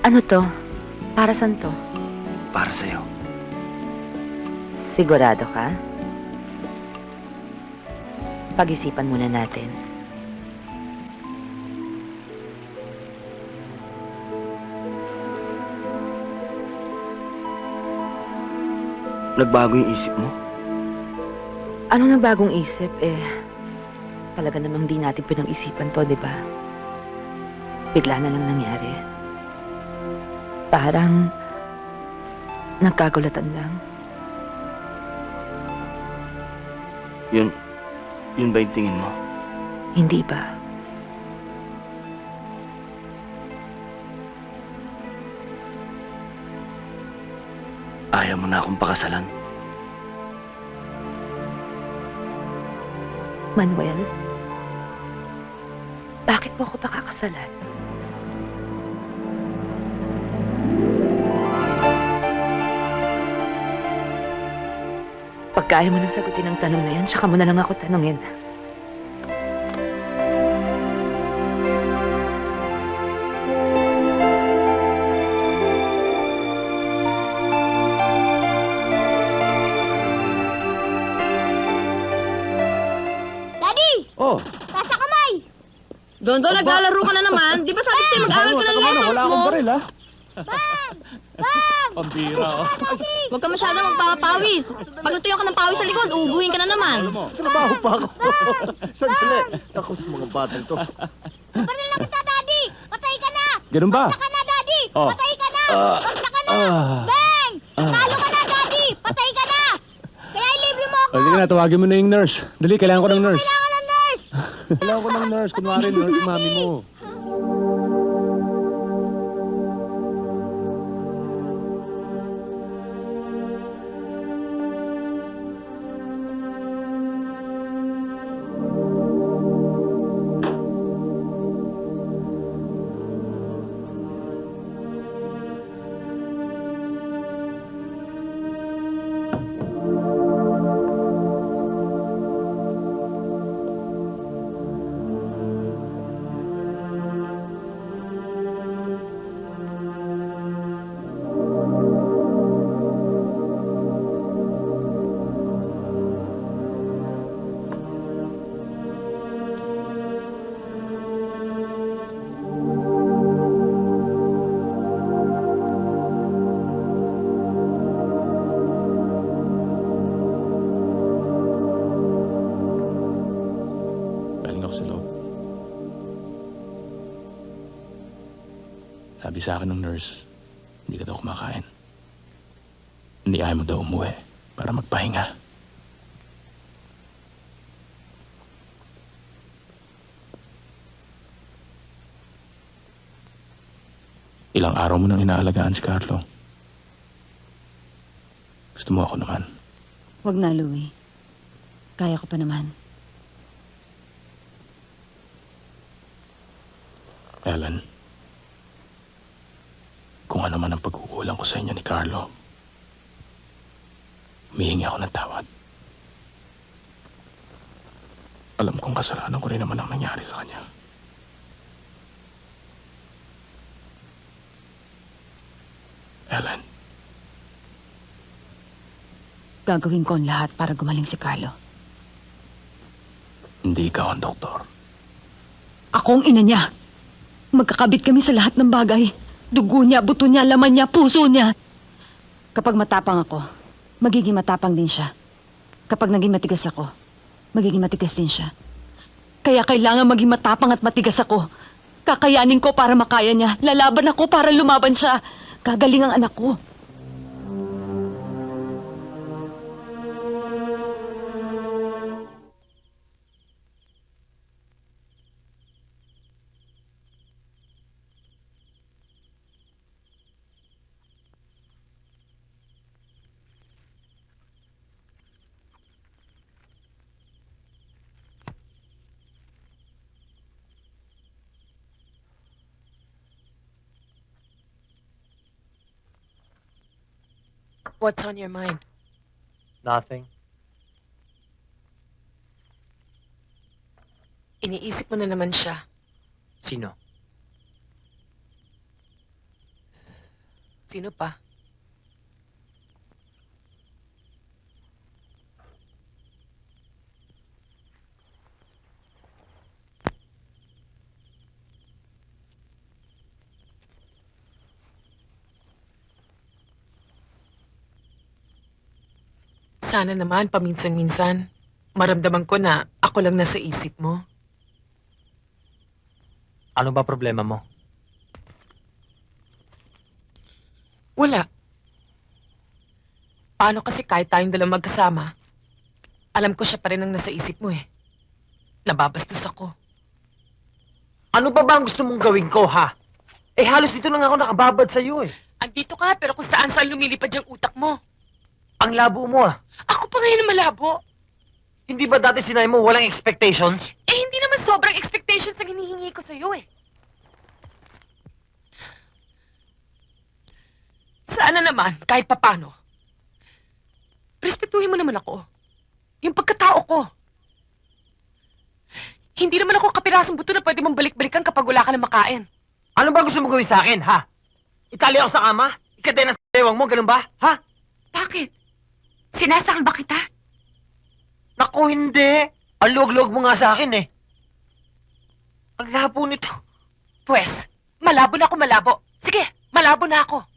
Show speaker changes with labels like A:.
A: Ano to? Para saan to?
B: Para sa'yo.
A: Sigurado ka? Pag-isipan muna natin.
B: Nagbago yung isip mo?
A: Ano na bagong isip eh? Talaga namang di natin pinag-isipan to, di ba? Bigla na lang nangyari. Parang nagkagulatan lang.
B: Yun, yun ba yung tingin mo?
A: Hindi ba?
B: Ayaw mo na akong pakasalan.
A: Manuel? Bakit mo ako pakakasalan? Pag kaya mo nang sagutin ang tanong na yan, saka mo na lang ako tanungin.
C: Daddy!
D: Oh,
C: kamay!
E: Doon, doon, naglalaro ka na naman. Di ba sabi sa'yo mag-aral ka ng
D: ano,
E: lessons
D: wala akong baril, ha?
C: Bam! Bam!
D: Pambira, oh.
E: Huwag ka masyadong magpapawis. Pag natuyo ka ng pawis sa likod, uubuhin ka na naman.
D: Ano mo? Trabaho pa ako. Sandali. Ako sa mga batang to.
C: Baril na kita, Daddy! Patay ka na!
D: Ganun ba?
C: Basta ka na, Daddy!
D: Oh.
C: Patay ka na!
D: Ah.
C: Basta ka na!
D: Ah.
C: Bang!
D: Ah.
C: Talo ka na, Daddy! Patay ka na! Kaya ilibre mo ako!
D: O, sige na, tawagin mo na yung nurse. Dali, kailangan ko ng nurse.
C: Kailangan ng nurse!
D: Kailangan ko ng nurse. Kunwari, nurse yung mami mo. Sabi sa akin ng nurse, hindi ka daw kumakain. Hindi ayaw mo daw umuwi para magpahinga. Ilang araw mo nang inaalagaan si Carlo. Gusto mo ako naman.
F: Huwag na, Louie. Kaya ko pa naman.
D: Ellen, kung ano man ang pagkukulang ko sa inyo ni Carlo, humihingi ako ng tawad. Alam kong kasalanan ko rin naman ang nangyari sa kanya. Ellen,
F: Gagawin ko ang lahat para gumaling si Carlo.
D: hindi ikaw ang doktor.
F: Ako ang ina niya. Magkakabit kami sa lahat ng bagay. Dugo niya, buto niya, laman niya, puso niya. Kapag matapang ako, magiging matapang din siya. Kapag naging matigas ako, magiging matigas din siya. Kaya kailangan maging matapang at matigas ako. Kakayanin ko para makaya niya. Lalaban ako para lumaban siya. Gagaling ang anak ko.
G: What's on your mind?
H: Nothing.
G: Iniisip mo na naman siya.
H: Sino?
G: Sino pa? Sana naman paminsan-minsan maramdaman ko na ako lang nasa isip mo.
H: Ano ba problema mo?
G: Wala. Paano kasi kahit tayong dalawang magkasama, alam ko siya pa rin ang nasa isip mo eh. Nababastos ako.
H: Ano pa ba ang gusto mong gawin ko, ha? Eh, halos dito lang ako nakababad sa'yo, eh.
G: Andito ka pero kung saan saan lumilipad yung utak mo.
H: Ang labo mo, ah.
G: Ako pa ngayon ang malabo.
H: Hindi ba dati sinay mo walang expectations?
G: Eh hindi naman sobrang expectations ang hinihingi ko sa'yo eh. Sana naman, kahit papano, respetuhin mo naman ako. Yung pagkatao ko. Hindi naman ako kapirasong buto na pwede mong balik-balikan kapag wala ka na makain.
H: Ano ba gusto mo gawin sa akin, ha? Itali ako sa kama? Ikadena sa ewang mo, ganun ba? Ha?
E: Bakit? Sinasakal ba kita?
H: Naku, hindi. Ang luwag-luwag mo nga sa akin, eh. Ang labo nito.
G: Pwes, malabo na ako malabo. Sige, malabo na ako.